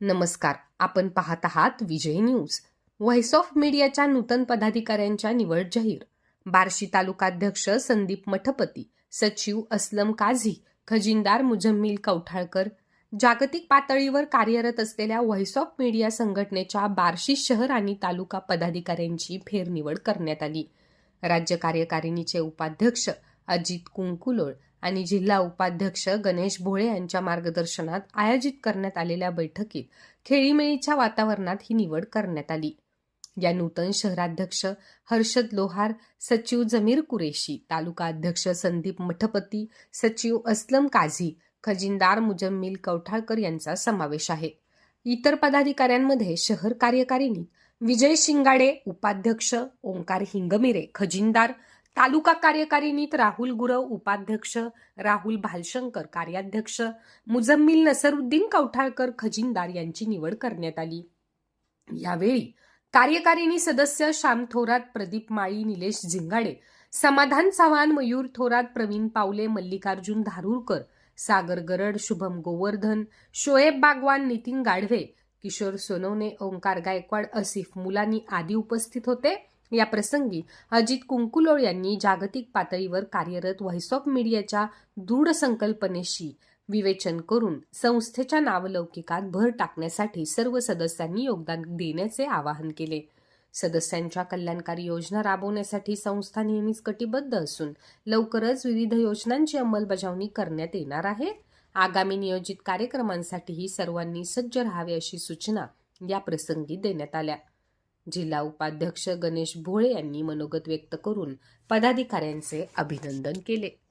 नमस्कार. आपण पाहत आहात विजय न्यूज. व्हॉइस ऑफ मीडियाच्या नूतन पदाधिकाऱ्यांच्या निवड जाहीर. बार्शी तालुकाध्यक्ष संदीप मठपती सचिव असलम काझी खजिनदार मुजम्मिल कवठाळकर. जागतिक पातळीवर कार्यरत असलेल्या व्हॉइस ऑफ मीडिया संघटनेच्या बार्शी शहर आणि तालुका पदाधिकाऱ्यांची फेरनिवड करण्यात आली. राज्य कार्यकारिणीचे उपाध्यक्ष अजित कुंकुलोळ आणि जिल्हा उपाध्यक्ष गणेश भोळे यांच्या मार्गदर्शनात आयोजित करण्यात आलेल्या बैठकीत खेळीमेळीच्या वातावरणात ही निवड करण्यात आली. या नूतन शहराध्यक्ष हर्षद लोहार सचिव जमीर कुरेशी तालुका अध्यक्ष संदीप मठपती सचिव असलम काझी खजिनदार मुजम्मिल कवठाळकर यांचा समावेश आहे. इतर पदाधिकाऱ्यांमध्ये शहर कार्यकारिणी विजय शिंगाडे उपाध्यक्ष ओंकार हिंगमिरे खजिनदार तालुका कार्यकारिणीत राहुल गुरव उपाध्यक्ष राहुल भालशंकर कार्याध्यक्ष मुजम्मिल नसरुद्दीन कवठाळकर खजिनदार यांची निवड करण्यात आली. यावेळी कार्यकारिणी सदस्य श्याम थोरात प्रदीप माळी निलेश झिंगाडे समाधान चव्हाण मयूर थोरात प्रवीण पावले मल्लिकार्जुन धारूरकर सागर गरड शुभम गोवर्धन शोएब बागवान नितीन गाढवे किशोर सोनवणे ओंकार गायकवाड असिफ मुलानी आदी उपस्थित होते. या प्रसंगी अजित कुंकुलोळ यांनी जागतिक पातळीवर कार्यरत व्हॉइस ऑफ मीडियाच्या दृढ संकल्पनेशी विवेचन करून संस्थेच्या नावलौकिकात भर टाकण्यासाठी सर्व सदस्यांनी योगदान देण्याचे आवाहन केले. सदस्यांच्या कल्याणकारी योजना राबवण्यासाठी संस्था नेहमीच कटिबद्ध असून लवकरच विविध योजनांची अंमलबजावणी करण्यात येणार आहे. आगामी नियोजित कार्यक्रमांसाठीही सर्वांनी सज्ज राहावे अशी सूचना या प्रसंगी देण्यात आल्या. जिल्हा उपाध्यक्ष गणेश भोळे यांनी मनोगत व्यक्त करून पदाधिकाऱ्यांचे अभिनंदन केले.